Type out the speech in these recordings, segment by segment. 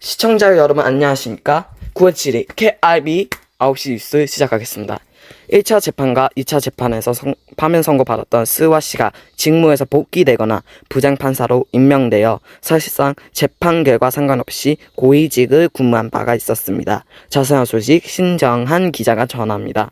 시청자 여러분 안녕하십니까? 9월 7일 KIB 9시 뉴스 시작하겠습니다. 1차 재판과 2차 재판에서 성- 파면 선고 받았던 스와 씨가 직무에서 복귀되거나 부장판사로 임명되어 사실상 재판 결과 상관없이 고위직을 근무한 바가 있었습니다. 자세한 소식 신정한 기자가 전합니다.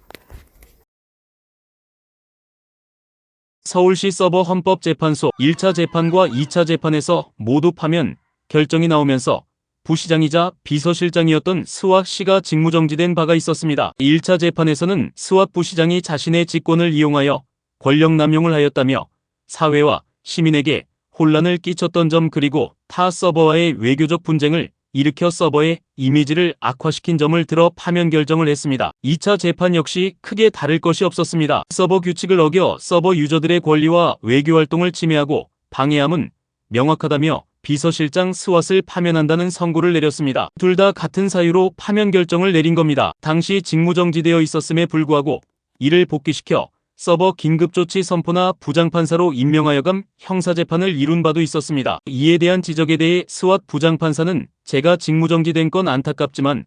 서울시 서버 헌법재판소 1차 재판과 2차 재판에서 모두 파면 결정이 나오면서 부시장이자 비서실장이었던 스왑 씨가 직무정지된 바가 있었습니다. 1차 재판에서는 스왑 부시장이 자신의 직권을 이용하여 권력 남용을 하였다며 사회와 시민에게 혼란을 끼쳤던 점 그리고 타 서버와의 외교적 분쟁을 일으켜 서버의 이미지를 악화시킨 점을 들어 파면 결정을 했습니다. 2차 재판 역시 크게 다를 것이 없었습니다. 서버 규칙을 어겨 서버 유저들의 권리와 외교 활동을 침해하고 방해함은 명확하다며 비서실장 스왓을 파면한다는 선고를 내렸습니다. 둘 다 같은 사유로 파면 결정을 내린 겁니다. 당시 직무정지되어 있었음에 불구하고 이를 복귀시켜 서버 긴급조치 선포나 부장판사로 임명하여금 형사재판을 이룬 바도 있었습니다. 이에 대한 지적에 대해 스왓 부장판사는 제가 직무정지된 건 안타깝지만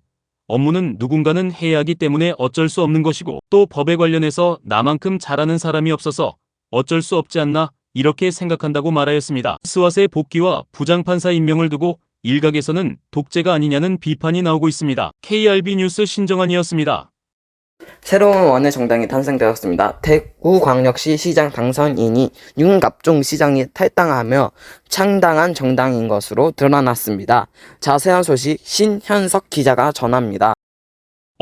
업무는 누군가는 해야 하기 때문에 어쩔 수 없는 것이고 또 법에 관련해서 나만큼 잘하는 사람이 없어서 어쩔 수 없지 않나 이렇게 생각한다고 말하였습니다. 스왓의 복귀와 부장판사 임명을 두고 일각에서는 독재가 아니냐는 비판이 나오고 있습니다. KRB 뉴스 신정환이었습니다. 새로운 원외 정당이 탄생되었습니다. 대구광역시 시장 당선인이 윤갑종 시장이 탈당하며 창당한 정당인 것으로 드러났습니다. 자세한 소식 신현석 기자가 전합니다.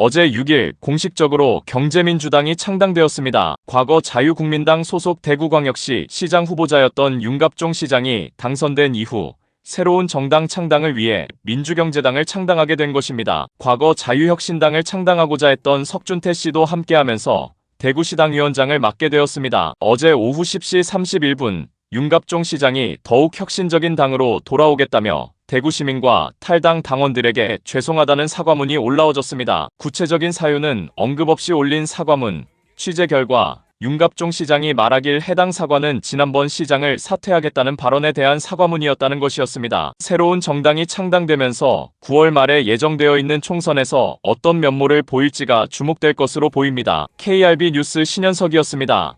어제 6일 공식적으로 경제민주당이 창당되었습니다. 과거 자유국민당 소속 대구광역시 시장 후보자였던 윤갑종 시장이 당선된 이후 새로운 정당 창당을 위해 민주경제당을 창당하게 된 것입니다. 과거 자유혁신당을 창당하고자 했던 석준태 씨도 함께하면서 대구시당 위원장을 맡게 되었습니다. 어제 오후 10시 31분 윤갑종 시장이 더욱 혁신적인 당으로 돌아오겠다며 대구 시민과 탈당 당원들에게 죄송하다는 사과문이 올라와졌습니다. 구체적인 사유는 언급 없이 올린 사과문, 취재 결과 윤갑종 시장이 말하길 해당 사과는 지난번 시장을 사퇴하겠다는 발언에 대한 사과문이었다는 것이었습니다. 새로운 정당이 창당되면서 9월 말에 예정되어 있는 총선에서 어떤 면모를 보일지가 주목될 것으로 보입니다. KRB 뉴스 신현석이었습니다.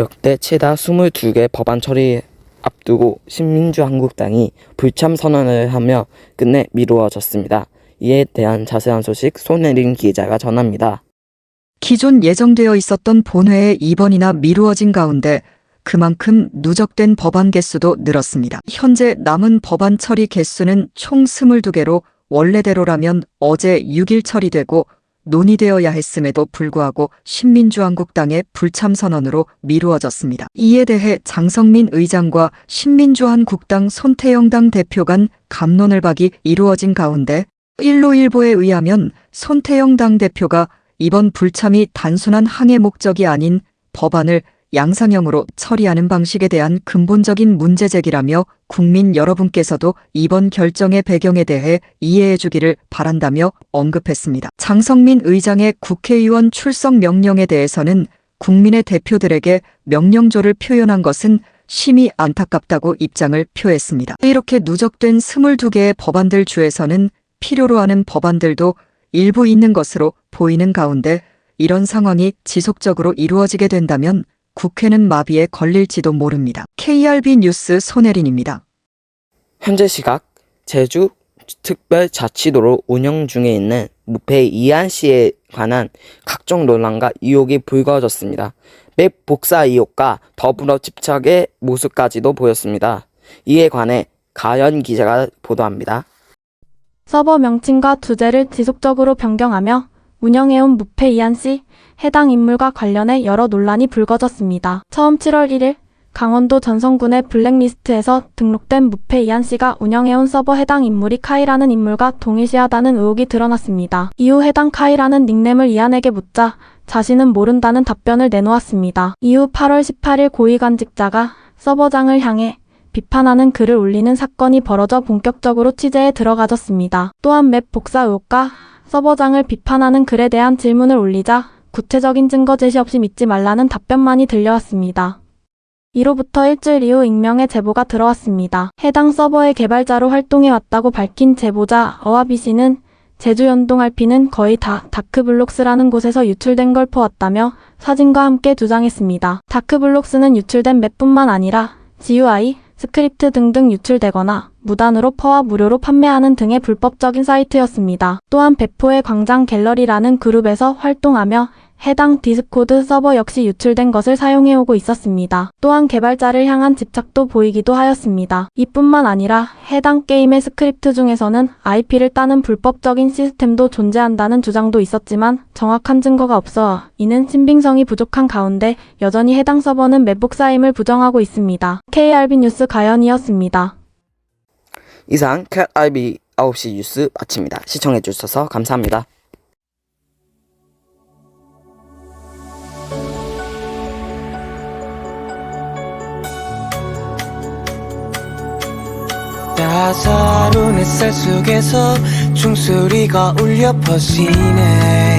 역대 최다 22개 법안 처리 앞두고 신민주한국당이 불참 선언을 하며 끝내 미루어졌습니다. 이에 대한 자세한 소식 손혜린 기자가 전합니다. 기존 예정되어 있었던 본회의 이번이나 미루어진 가운데 그만큼 누적된 법안 개수도 늘었습니다. 현재 남은 법안 처리 개수는 총 22개로 원래대로라면 어제 6일 처리되고 논의되어야 했음에도 불구하고 신민주한국당의 불참 선언으로 미루어졌습니다. 이에 대해 장성민 의장과 신민주한국당 손태영 당 대표 간 감론을 박이 이루어진 가운데 일로일보에 의하면 손태영 당 대표가 이번 불참이 단순한 항해 목적이 아닌 법안을 양상형으로 처리하는 방식에 대한 근본적인 문제 제기라며 국민 여러분께서도 이번 결정의 배경에 대해 이해해 주기를 바란다며 언급했습니다. 장성민 의장의 국회의원 출석 명령에 대해서는 국민의 대표들에게 명령조를 표현한 것은 심히 안타깝다고 입장을 표했습니다. 이렇게 누적된 22개의 법안들 중에서는 필요로 하는 법안들도 일부 있는 것으로 보이는 가운데 이런 상황이 지속적으로 이루어지게 된다면 국회는 마비에 걸릴지도 모릅니다. KRB 뉴스 손혜린입니다. 현재 시각 제주 특별자치도로 운영 중에 있는 무패 이한 씨에 관한 각종 논란과 의혹이 불거졌습니다. 맵 복사 의혹과 더불어 집착의 모습까지도 보였습니다. 이에 관해 가연 기자가 보도합니다. 서버 명칭과 주제를 지속적으로 변경하며 운영해온 무패 이한 씨 해당 인물과 관련해 여러 논란이 불거졌습니다. 처음 7월 1일 강원도 전성군의 블랙리스트에서 등록된 무패 이한 씨가 운영해온 서버 해당 인물이 카이라는 인물과 동일시하다는 의혹이 드러났습니다. 이후 해당 카이라는 닉네임을 이한에게 묻자 자신은 모른다는 답변을 내놓았습니다. 이후 8월 18일 고위관직자가 서버장을 향해 비판하는 글을 올리는 사건이 벌어져 본격적으로 취재에 들어가졌습니다. 또한 맵 복사 의혹과 서버장을 비판하는 글에 대한 질문을 올리자 구체적인 증거 제시 없이 믿지 말라는 답변만이 들려왔습니다. 이로부터 일주일 이후 익명의 제보가 들어왔습니다. 해당 서버의 개발자로 활동해왔다고 밝힌 제보자 어와비 씨는 제주 연동 RP는 거의 다 다크블록스라는 곳에서 유출된 걸 퍼왔다며 사진과 함께 주장했습니다. 다크블록스는 유출된 맵뿐만 아니라 GUI, 스크립트 등등 유출되거나 무단으로 퍼와 무료로 판매하는 등의 불법적인 사이트였습니다. 또한 배포의 광장 갤러리라는 그룹에서 활동하며 해당 디스코드 서버 역시 유출된 것을 사용해오고 있었습니다. 또한 개발자를 향한 집착도 보이기도 하였습니다. 이뿐만 아니라 해당 게임의 스크립트 중에서는 IP를 따는 불법적인 시스템도 존재한다는 주장도 있었지만 정확한 증거가 없어 이는 신빙성이 부족한 가운데 여전히 해당 서버는 매복사임을 부정하고 있습니다. KRB 뉴스 가연이었습니다. 이상 캣 IB 9시 뉴스 마칩니다. 시청해주셔서 감사합니다. 따사로운 햇살 속에서 종소리가 울려 퍼지네